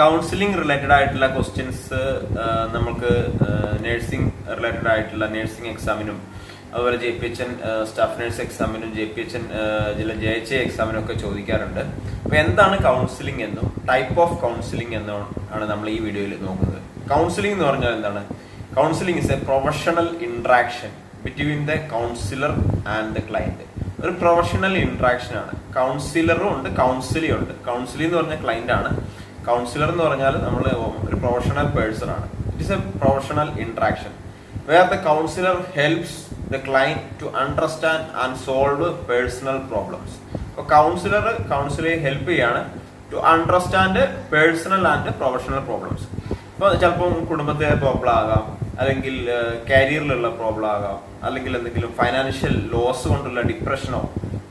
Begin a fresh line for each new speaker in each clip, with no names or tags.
Counselling related ആയിട്ടുള്ള questions നമുക്ക് nursing related ആയിട്ടുള്ള നഴ്സിംഗ് എക്സാമിനും അതുപോലെ J P H N staff nurse എക്സാമിനും J P H N ജില്ല ജെ എച്ച് എക്സാമിനും ഒക്കെ ചോദിക്കാറുണ്ട്. അപ്പൊ എന്താണ് കൗൺസിലിംഗ് എന്നും ടൈപ്പ് ഓഫ് കൗൺസിലിംഗ് എന്നും ആണ് നമ്മൾ ഈ വീഡിയോയിൽ നോക്കുന്നത്. കൗൺസിലിംഗ് എന്ന് പറഞ്ഞാൽ എന്താണ്? Counselling is a professional interaction between the counsellor and the client ഒരു പ്രൊഫഷണൽ ഇൻട്രാക്ഷൻ ആണ്. കൗൺസിലറും ഉണ്ട് കൗൺസിലിയും ഉണ്ട്. കൗൺസിലിംഗ് എന്ന് പറഞ്ഞ ക്ലയന്റ് ആണ്. കൗൺസിലർ എന്ന് പറഞ്ഞാൽ നമ്മൾ ഒരു പ്രൊഫഷണൽ പേഴ്സൺ ആണ്. It is a professional interaction where the counsellor helps the client to understand and solve personal problems അപ്പോൾ കൗൺസിലർ കൗൺസിലെ ഹെൽപ്പ് ചെയ്യാണ് to understand personal and professional problems ഇപ്പോൾ ചിലപ്പം കുടുംബത്തെ പ്രോബ്ലം ആകാം അല്ലെങ്കിൽ കരിയറിലുള്ള പ്രോബ്ലം ആകാം അല്ലെങ്കിൽ എന്തെങ്കിലും ഫൈനാൻഷ്യൽ ലോസ് കൊണ്ടുള്ള ഡിപ്രഷനോ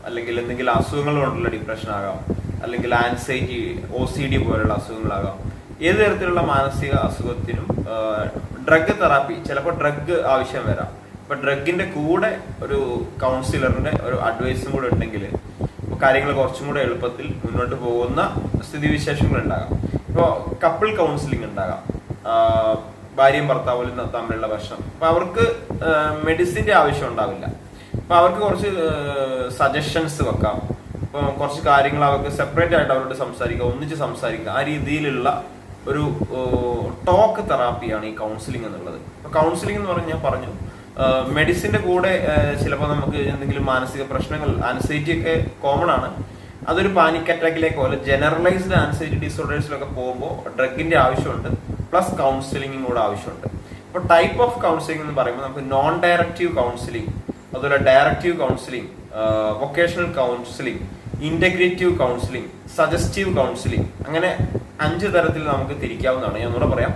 അല്ലെങ്കിൽ എന്തെങ്കിലും അസുഖങ്ങൾ കൊണ്ടുള്ള ഡിപ്രഷൻ ആകാം. അല്ലെങ്കിൽ ആൻസൈറ്റി ഒ സി ഡി പോലുള്ള അസുഖങ്ങളാകാം. ഏത് തരത്തിലുള്ള മാനസിക അസുഖത്തിനും ഡ്രഗ് തെറാപ്പി ചിലപ്പോൾ ഡ്രഗ് ആവശ്യം വരാം. ഇപ്പൊ ഡ്രഗിന്റെ കൂടെ ഒരു കൗൺസിലറിന്റെ ഒരു അഡ്വൈസും കൂടെ ഉണ്ടെങ്കിൽ കാര്യങ്ങൾ കുറച്ചും കൂടെ എളുപ്പത്തിൽ മുന്നോട്ട് പോകുന്ന സ്ഥിതിവിശേഷങ്ങൾ ഉണ്ടാകാം. ഇപ്പോൾ കപ്പിൾ കൗൺസിലിംഗ് ഉണ്ടാകാം. ഭാര്യയും ഭർത്താവും തമ്മിലുള്ള പ്രശ്നം. അപ്പൊ അവർക്ക് മെഡിസിന്റെ ആവശ്യം ഉണ്ടാവില്ല. അപ്പൊ അവർക്ക് കുറച്ച് സജഷൻസ് വെക്കാം. കുറച്ച് കാര്യങ്ങൾ അവർക്ക് സെപ്പറേറ്റ് ആയിട്ട് അവരോട് സംസാരിക്കുക ഒന്നിച്ച് സംസാരിക്കുക. ആ രീതിയിലുള്ള ഒരു ടോക്ക് തെറാപ്പിയാണ് ഈ കൗൺസിലിംഗ് എന്നുള്ളത്. കൗൺസിലിംഗ് എന്ന് പറഞ്ഞാൽ ഞാൻ പറഞ്ഞു. മെഡിസിന്റെ കൂടെ ചിലപ്പോൾ നമുക്ക് എന്തെങ്കിലും മാനസിക പ്രശ്നങ്ങൾ ആൻസൈറ്റി ഒക്കെ കോമൺ ആണ്. അതൊരു പാനിക് അറ്റാക്കിലേക്കോ അല്ലെ ജനറലൈസ്ഡ് ആൻസൈറ്റി ഡിസോർഡേഴ്സിലൊക്കെ പോകുമ്പോൾ ഡ്രഗിന്റെ ആവശ്യമുണ്ട് പ്ലസ് കൗൺസിലിംഗും കൂടെ ആവശ്യമുണ്ട്. അപ്പോൾ ടൈപ്പ് ഓഫ് കൗൺസിലിംഗ് എന്ന് പറയുമ്പോൾ നമുക്ക് നോൺ ഡയറക്റ്റീവ് കൗൺസിലിംഗ് അതുപോലെ directive counselling vocational counselling integrative counselling suggestive counselling അങ്ങനെ അഞ്ച് തരത്തിൽ നമുക്ക് തിരിക്കാവുന്നതാണ്. ഞാൻ ഒന്നുകൂടെ പറയാം.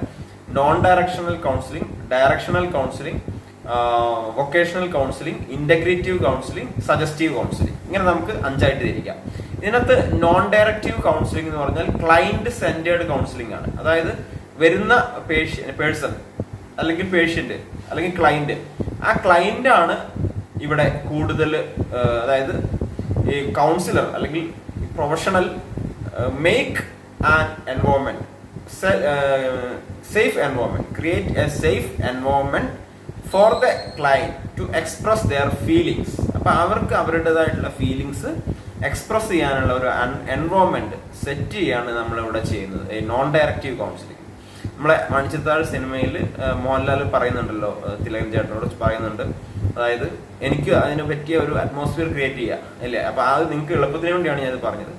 Non directional counselling directional counselling vocational counselling integrative counselling suggestive counselling ഇങ്ങനെ നമുക്ക് അഞ്ചായിട്ട് തിരിക്കാം. ഇതിനകത്ത് നോൺ ഡയറക്റ്റീവ് കൗൺസിലിംഗ് എന്ന് പറഞ്ഞാൽ ക്ലൈന്റ് സെന്റേർഡ് കൗൺസിലിംഗ് ആണ്. അതായത് വരുന്ന പേഴ്സൺ അല്ലെങ്കിൽ പേഷ്യന്റ് അല്ലെങ്കിൽ ക്ലൈന്റ് ആ ക്ലൈന്റ് ആണ് ഇവിടെ കൂടുതൽ അതായത് ഈ കൗൺസിലർ അല്ലെങ്കിൽ professional make an environment safe environment create a safe environment for the client to express their feelings അപ്പോൾ അവർക്ക് അവരുടേതായിട്ടുള്ള ഫീലിങ്സ് എക്സ്പ്രസ് ചെയ്യാനുള്ള ഒരു എൻവോൺമെന്റ് സെറ്റ് ചെയ്യാണ് നമ്മളിവിടെ ചെയ്യുന്നത്. നോൺ ഡയറക്റ്റീവ് കൗൺസിലിംഗ് നമ്മളെ മണിച്ചിത്താഴ് സിനിമയിൽ മോഹൻലാൽ പറയുന്നുണ്ടല്ലോ തിലകൻ ചേട്ടനോട് പറയുന്നുണ്ട്. അതായത് എനിക്ക് അതിനെ പറ്റിയ ഒരു അറ്റ്മോസ്ഫിയർ ക്രിയേറ്റ് ചെയ്യുക അല്ലേ? അപ്പൊ അത് നിങ്ങൾക്ക് എളുപ്പത്തിന് വേണ്ടിയാണ് ഞാനത് പറഞ്ഞത്.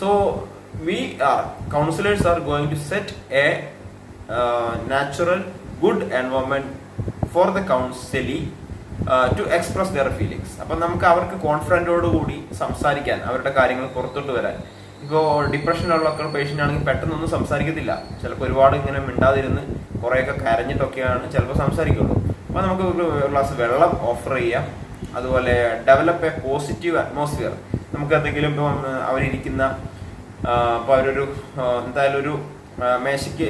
So we are counsellors are going to set a natural good environment for the counselee to express their feelings അപ്പൊ നമുക്ക് അവർക്ക് കോൺഫിഡന്റോടുകൂടി സംസാരിക്കാൻ അവരുടെ കാര്യങ്ങൾ പുറത്തോട്ട് വരാൻ. ഇപ്പോൾ ഡിപ്രഷനുള്ള പേഷ്യന്റ് ആണെങ്കിൽ പെട്ടെന്നൊന്നും സംസാരിക്കത്തില്ല. ചിലപ്പോൾ ഒരുപാട് ഇങ്ങനെ മിണ്ടാതിരുന്ന് കുറേയൊക്കെ കരഞ്ഞിട്ടൊക്കെയാണ് ചിലപ്പോൾ സംസാരിക്കുള്ളൂ. അപ്പോൾ നമുക്ക് ഒരു ഗ്ലാസ് വെള്ളം ഓഫർ ചെയ്യാം. അതുപോലെ ഡെവലപ്പ് എ പോസിറ്റീവ് അറ്റ്മോസ്ഫിയർ നമുക്ക് എന്തെങ്കിലും ഇപ്പം അവരിരിക്കുന്ന ഇപ്പോൾ അവരൊരു എന്തായാലും ഒരു മേശയ്ക്ക്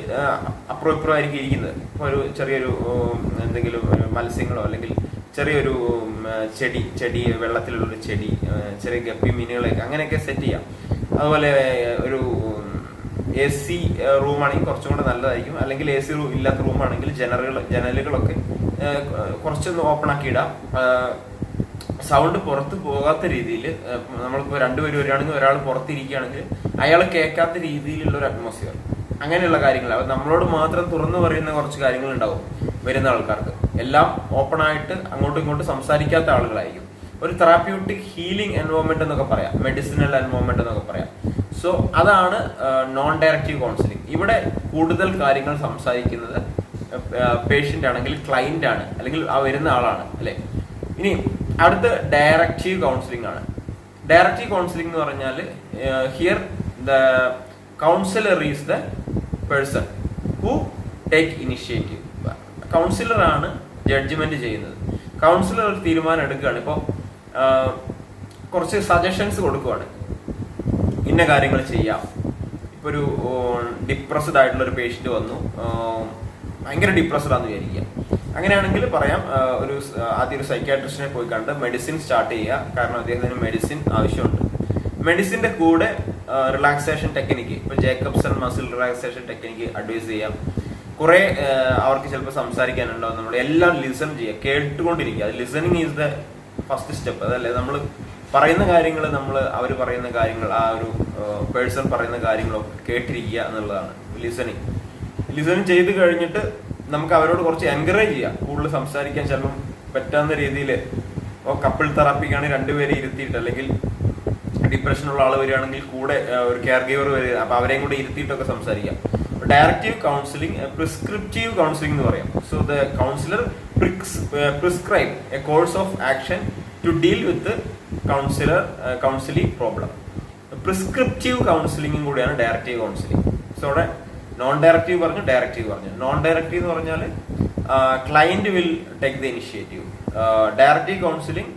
അപ്പുറം ആയിരിക്കും ഇരിക്കുന്നത്. ഇപ്പോൾ ഒരു ചെറിയൊരു എന്തെങ്കിലും മത്സ്യങ്ങളോ അല്ലെങ്കിൽ ചെറിയൊരു ചെടി ചെടി വെള്ളത്തിലുള്ളൊരു ചെടി ചെറിയ ഗപ്പി മീനുകളൊക്കെ അങ്ങനെയൊക്കെ സെറ്റ് ചെയ്യാം. അതുപോലെ ഒരു എ സി റൂമാണെങ്കിൽ കുറച്ചും കൂടെ നല്ലതായിരിക്കും. അല്ലെങ്കിൽ എ സി റൂം ഇല്ലാത്ത റൂമാണെങ്കിൽ ജനലുകൾ ജനലുകളൊക്കെ കുറച്ചൊന്ന് ഓപ്പൺ ആക്കി ഇടാം. സൗണ്ട് പുറത്ത് പോകാത്ത രീതിയിൽ നമ്മളിപ്പോൾ രണ്ടുപേരും വരികയാണെങ്കിൽ ഒരാൾ പുറത്തിരിക്കുകയാണെങ്കിൽ അയാൾ കേൾക്കാത്ത രീതിയിലുള്ള ഒരു അറ്റ്മോസ്ഫിയർ അങ്ങനെയുള്ള കാര്യങ്ങൾ. അപ്പം നമ്മളോട് മാത്രം തുറന്നു പറയുന്ന കുറച്ച് കാര്യങ്ങൾ ഉണ്ടാവും വരുന്ന ആൾക്കാർക്ക്. എല്ലാം ഓപ്പൺ ആയിട്ട് അങ്ങോട്ടും ഇങ്ങോട്ടും സംസാരിക്കാത്ത ആളുകളായിരിക്കും. ഒരു തെറാപ്യൂട്ടിക് ഹീലിംഗ് എൻവോൺമെന്റ് എന്നൊക്കെ പറയാം. മെഡിസിനൽ എൻവോൺമെന്റ് എന്നൊക്കെ പറയാം. സോ അതാണ് നോൺ ഡയറക്റ്റീവ് കൗൺസിലിംഗ് ഇവിടെ കൂടുതൽ കാര്യങ്ങൾ സംസാരിക്കുന്നത് പേഷ്യന്റ് ആണെങ്കിൽ ക്ലൈന്റ് ആണ്. അല്ലെങ്കിൽ ആ വരുന്ന ആളാണ് അല്ലെ? ഇനി അടുത്ത ഡയറക്റ്റീവ് കൗൺസിലിംഗ് ആണ്. ഡയറക്റ്റീവ് കൗൺസിലിംഗ് എന്ന് പറഞ്ഞാൽ here the counsellor is the person who take initiative counsellor ആണ് ജഡ്ജ്മെന്റ് ചെയ്യുന്നത്. കൗൺസിലർ ഒരു തീരുമാനം എടുക്കുകയാണ്. ഇപ്പോൾ കുറച്ച് സജഷൻസ് കൊടുക്കുവാണ്. ഇന്ന കാര്യങ്ങൾ ചെയ്യാം. ഇപ്പൊ ഒരു ഡിപ്രസ്ഡ് ആയിട്ടുള്ള ഒരു പേഷ്യന്റ് വന്നു ഭയങ്കര ഡിപ്രസ്ഡ് ആണെന്ന് വിചാരിക്കുക അങ്ങനെയാണെങ്കിൽ പറയാം ഒരു ആദ്യം ഒരു സൈക്കാട്രിസ്റ്റിനെ പോയി കണ്ട് മെഡിസിൻ സ്റ്റാർട്ട് ചെയ്യുക. കാരണം അദ്ദേഹത്തിന് മെഡിസിൻ ആവശ്യമുണ്ട്. മെഡിസിന്റെ കൂടെ റിലാക്സേഷൻ ടെക്നിക്ക് ഇപ്പൊ Jacobson muscle relaxation technique advise ചെയ്യാം. കുറെ അവർക്ക് ചിലപ്പോൾ സംസാരിക്കാനുണ്ടാവും. നമ്മൾ എല്ലാം ലിസൺ ചെയ്യുക കേട്ടുകൊണ്ടിരിക്കുക. Listening is the first step അതല്ലേ? നമ്മൾ പറയുന്ന കാര്യങ്ങൾ നമ്മൾ അവർ പറയുന്ന കാര്യങ്ങൾ ആ ഒരു പേഴ്സൺ പറയുന്ന കാര്യങ്ങളൊക്കെ കേട്ടിരിക്കുക എന്നുള്ളതാണ്. ലിസണിങ്. ലിസണിങ് ചെയ്ത് കഴിഞ്ഞിട്ട് നമുക്ക് അവരോട് കുറച്ച് എൻകറേജ് ചെയ്യാം. കൂടുതൽ സംസാരിക്കാൻ ചിലപ്പം പറ്റാവുന്ന രീതിയിൽ ഇപ്പോൾ കപ്പിൾ തെറാപ്പിക്കാണ് രണ്ടുപേരെ ഇരുത്തിയിട്ട് അല്ലെങ്കിൽ ഡിപ്രഷനുള്ള ആൾ വരികയാണെങ്കിൽ കൂടെ ഒരു കെയർ ഗീവർ വരിക അപ്പൊ അവരെയും കൂടെ ഇരുത്തിയിട്ടൊക്കെ സംസാരിക്കാം. ഡയറക്റ്റീവ് കൗൺസിലിംഗ് പ്രിസ്ക്രിപ്റ്റീവ് കൗൺസിലിംഗ് എന്ന് പറയാം. So the counsellor prescribe a course of action to deal with counsellor counselling problem prescriptive കൗൺസിലിംഗും കൂടിയാണ് ഡയറക്റ്റീവ് കൗൺസിലിംഗ് സോ അവിടെ നോൺ ഡയറക്റ്റീവ് പറഞ്ഞു. ഡയറക്റ്റീവ് പറഞ്ഞു നോൺ ഡയറക്റ്റീവ് എന്ന് പറഞ്ഞാൽ client will take the initiative directive counselling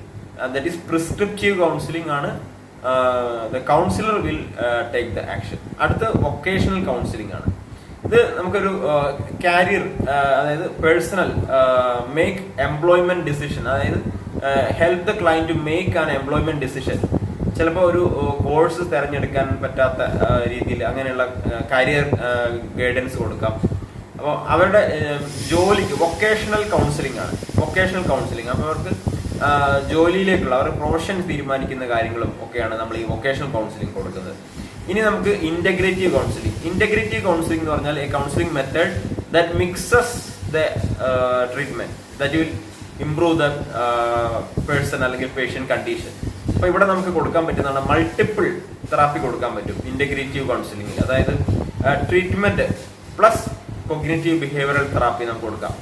that is prescriptive counselling ആണ് the counsellor will take the action അടുത്ത vocational counselling ആണ്. ഇത് നമുക്കൊരു കാരിയർ അതായത് പേഴ്സണൽ മേക്ക് എംപ്ലോയ്മെന്റ് ഡിസിഷൻ അതായത് help the client to make an employment decision ചിലപ്പോൾ ഒരു course തിരഞ്ഞെടുക്കാൻ പറ്റാത്ത രീതിയിൽ അങ്ങനെയുള്ള കരിയർ ഗൈഡൻസ് കൊടുക്കാം. അപ്പോൾ അവരുടെ ജോലിക്ക് വൊക്കേഷണൽ കൗൺസിലിംഗ് ആണ്. വൊക്കേഷണൽ കൗൺസിലിംഗ് അപ്പോൾ അവർക്ക് ജോലിയിലേക്കുള്ള അവരുടെ പ്രൊഫഷൻ തീരുമാനിക്കുന്ന കാര്യങ്ങളും ഒക്കെയാണ് നമ്മൾ ഈ വൊക്കേഷണൽ കൗൺസിലിംഗ് കൊടുക്കുന്നത്. ഇനി നമുക്ക് ഇന്റഗ്രേറ്റീവ് കൗൺസിലിംഗ് ഇന്റഗ്രേറ്റീവ് കൗൺസിലിംഗ് എന്ന് പറഞ്ഞാൽ a counselling method that mixes the treatment that will improve the person അല്ലെങ്കിൽ പേഷ്യൻ കണ്ടീഷൻ അപ്പൊ ഇവിടെ നമുക്ക് കൊടുക്കാൻ പറ്റുന്നതാണ് മൾട്ടിപ്പിൾ തെറാപ്പി കൊടുക്കാൻ പറ്റും ഇന്റഗ്രേറ്റീവ് കൗൺസിലിംഗ് അതായത് treatment plus cognitive behavioural therapy നമുക്ക് കൊടുക്കാം.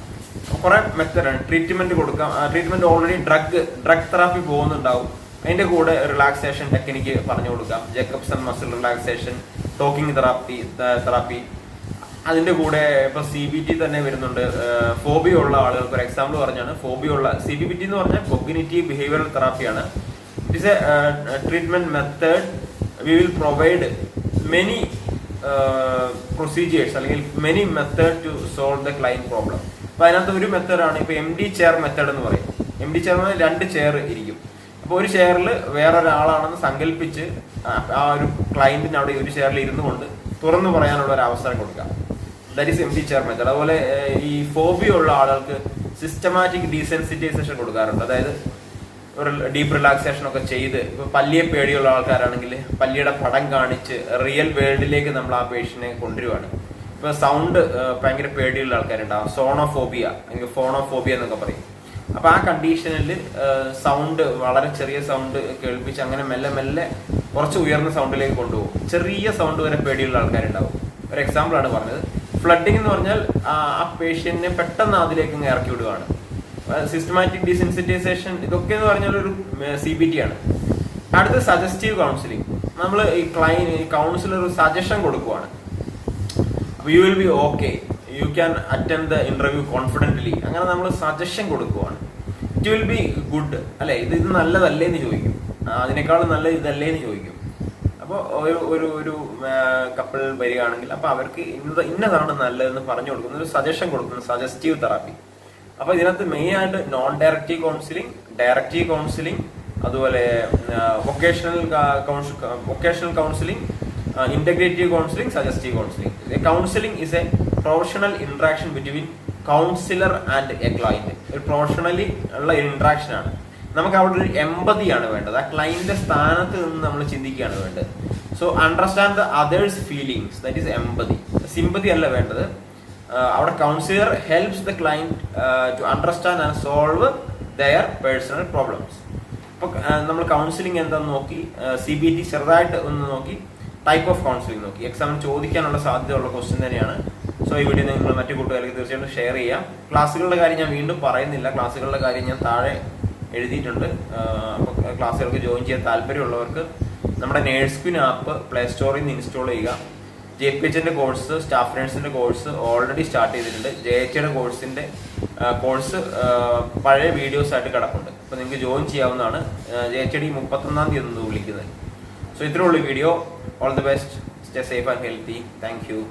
കുറെ മെത്തേഡാണ് ട്രീറ്റ്മെന്റ് കൊടുക്കാം. Treatment already drug drug therapy പോകുന്നുണ്ടാവും. അതിന്റെ കൂടെ റിലാക്സേഷൻ ടെക്നിക്ക് പറഞ്ഞു കൊടുക്കാം. Jacobson muscle relaxation talking therapy therapy അതിന്റെ കൂടെ ഇപ്പൊ സി ബി ടി തന്നെ വരുന്നുണ്ട്. ഫോബിയ ഉള്ള ആളുകൾക്ക് ഒരു എക്സാമ്പിൾ പറഞ്ഞാണ്. ഫോബിയ ഉള്ള സി ബി ടി എന്ന് പറഞ്ഞാൽ cognitive behavioural തെറാപ്പിയാണ് it's a treatment method we will provide many procedures അല്ലെങ്കിൽ many method to solve the client problem അപ്പൊ അതിനകത്ത് ഒരു മെത്തേഡാണ് ഇപ്പൊ എം ഡി ചെയർ മെത്തേഡ് എന്ന് പറയും. എം ഡി ചെയർ രണ്ട് ചെയർ ഇരിക്കും. അപ്പോൾ ഒരു ചെയറിൽ വേറൊരാളാണെന്ന് സങ്കല്പിച്ച് ആ- ഒരു ക്ലയന്റിന് അവിടെ ഒരു ചെയറിൽ ഇരുന്നു കൊണ്ട് തുറന്നു പറയാനുള്ള ഒരു അവസരം കൊടുക്കാം. That is M D chair method അതുപോലെ ഈ ഫോബിയ ഉള്ള ആളുകൾക്ക് സിസ്റ്റമാറ്റിക് ഡീസെൻസിറ്റൈസേഷൻ കൊടുക്കാറുണ്ട്. അതായത് ഒരു ഡീപ്പ് റിലാക്സേഷൻ ഒക്കെ ചെയ്ത് ഇപ്പൊ പല്ലിയെ പേടിയുള്ള ആൾക്കാരാണെങ്കിൽ പല്ലിയുടെ പടം കാണിച്ച് റിയൽ വേൾഡിലേക്ക് നമ്മൾ ആ പേഷ്യനെ കൊണ്ടുവരുവാണ്. ഇപ്പൊ സൗണ്ട് ഭയങ്കര പേടിയുള്ള ആൾക്കാരുണ്ടാവും. സോണോഫോബിയ അല്ലെങ്കിൽ ഫോണോഫോബിയ എന്നൊക്കെ പറയും. അപ്പൊ ആ കണ്ടീഷനിൽ സൗണ്ട് വളരെ ചെറിയ സൗണ്ട് കേൾപ്പിച്ച് അങ്ങനെ മെല്ലെ മെല്ലെ കുറച്ച് ഉയർന്ന സൗണ്ടിലേക്ക് കൊണ്ടുപോകും. ചെറിയ സൗണ്ട് വരെ പേടിയുള്ള ആൾക്കാരുണ്ടാവും. ഒരു എക്സാമ്പിൾ ആണ് പറഞ്ഞത്. ഫ്ലഡിംഗ് എന്ന് പറഞ്ഞാൽ ആ പേഷ്യന്റിനെ പെട്ടെന്ന് അതിലേക്ക് ഇറക്കി വിടുകയാണ് സിസ്റ്റമാറ്റിക് ഡിസെൻസിറ്റൈസേഷൻ ഇതൊക്കെ എന്ന് പറഞ്ഞാൽ ഒരു സി ബി ടി ആണ്. അടുത്ത സജസ്റ്റീവ് കൗൺസിലിംഗ് നമ്മൾ ഈ ക്ലൈൻ ഈ കൗൺസിലർ സജഷൻ കൊടുക്കുവാണ്. You will be okay you can attend the interview confidently അങ്ങനെ നമ്മൾ സജഷൻ കൊടുക്കുവാണ്. ഇറ്റ് വിൽ ബി ഗുഡ് അല്ലെ? ഇത് ഇത് നല്ലതല്ലേ എന്ന് ചോദിക്കും. അതിനേക്കാളും നല്ല ഇതല്ലേ എന്ന് ചോദിക്കും. അപ്പോൾ ഒരു ഒരു ഒരു കപ്പിൾ വരികയാണെങ്കിൽ അപ്പോൾ അവർക്ക് ഇന്നത് ഇന്നതാണ് നല്ലതെന്ന് പറഞ്ഞു കൊടുക്കുന്ന ഒരു സജഷൻ കൊടുക്കുന്ന സജസ്റ്റീവ് തെറാപ്പി അപ്പോൾ ഇതിനകത്ത് മെയിൻ ആയിട്ട് non directive counselling directive counselling അതുപോലെ vocational vocational counselling integrative counselling suggestive counselling counselling is a professional interaction between counsellor and a client ഒരു പ്രൊഫഷണലി ഉള്ള ഇന്ററാക്ഷൻ ആണ്. നമുക്ക് അവിടെ ഒരു എമ്പതിയാണ് വേണ്ടത്. ആ ക്ലൈന്റിന്റെ സ്ഥാനത്ത് നിന്ന് നമ്മൾ ചിന്തിക്കുകയാണ് വേണ്ടത്. So understand the others feelings that is empathy sympathy അല്ല വേണ്ടത്. ആഹ് അവിടെ counsellor helps the client to understand and solve their personal problems അപ്പൊ നമ്മൾ കൗൺസിലിംഗ് എന്താണെന്ന് നോക്കി സി ബി ടി ചെറുതായിട്ട് ഒന്ന് നോക്കി. ടൈപ്പ് ഓഫ് കൗൺസിലിംഗ് നോക്കി. എക്സാമിന് ചോദിക്കാനുള്ള സാധ്യതയുള്ള ക്വസ്റ്റ്യൻ തന്നെയാണ്. സോ ഈ വീഡിയോ നിങ്ങൾ മറ്റു കൂട്ടുകാർക്ക് തീർച്ചയായിട്ടും ഷെയർ ചെയ്യാം ക്ലാസ്സുകളുടെ കാര്യം ഞാൻ വീണ്ടും പറയുന്നില്ല. ക്ലാസ്സുകളുടെ കാര്യം ഞാൻ താഴെ എഴുതിയിട്ടുണ്ട്. അപ്പോൾ ക്ലാസ്സുകൾക്ക് ജോയിൻ ചെയ്യാൻ താല്പര്യമുള്ളവർക്ക് നമ്മുടെ നേഴ്സ്ക്വിൻ ആപ്പ് പ്ലേ സ്റ്റോറിൽ നിന്ന് ഇൻസ്റ്റാൾ ചെയ്യുക. ജെ പി എച്ചിന്റെ കോഴ്സ് സ്റ്റാഫ് നേഴ്സിന്റെ കോഴ്സ് ഓൾറെഡി സ്റ്റാർട്ട് ചെയ്തിട്ടുണ്ട്. ജെ എച്ച് എയുടെ കോഴ്സിന്റെ കോഴ്സ് പഴയ വീഡിയോസ് ആയിട്ട് കിടപ്പുണ്ട്. അപ്പോൾ നിങ്ങൾക്ക് ജോയിൻ ചെയ്യാവുന്നതാണ്. ജെ എച്ച് ഡി മുപ്പത്തൊന്നാം തീയതി ഒന്ന് വിളിക്കുന്നത്. So, video. All the best. Stay safe and healthy. Thank you.